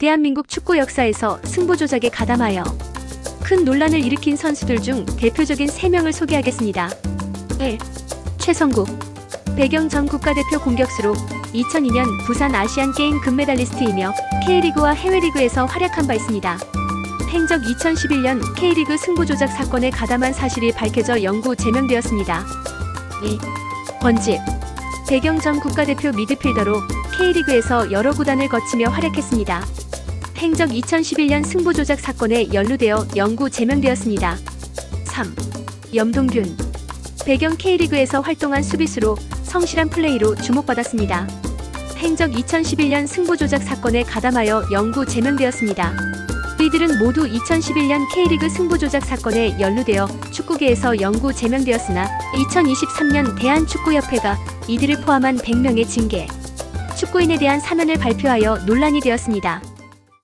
대한민국 축구 역사에서 승부 조작에 가담하여 큰 논란을 일으킨 선수들 중 대표적인 3명을 소개하겠습니다. 1. 최성국 배경 전 국가대표 공격수로 2002년 부산 아시안 게임 금메달리스트이며 K리그와 해외리그에서 활약한 바 있습니다. 행적 2011년 K리그 승부 조작 사건에 가담한 사실이 밝혀져 영구 제명되었습니다. 2. 권집 배경 전 국가대표 미드필더로 K리그에서 여러 구단을 거치며 활약했습니다. 행적 2011년 승부 조작 사건에 연루되어 영구 제명되었습니다. 3. 염동균 배경 K리그에서 활동한 수비수로 성실한 플레이로 주목받았습니다. 행적 2011년 승부 조작 사건에 가담하여 영구 제명되었습니다. 이들은 모두 2011년 K리그 승부 조작 사건에 연루되어 축구계에서 영구 제명되었으나 2023년 대한축구협회가 이들을 포함한 100명의 징계, 축구인에 대한 사면을 발표하여 논란이 되었습니다.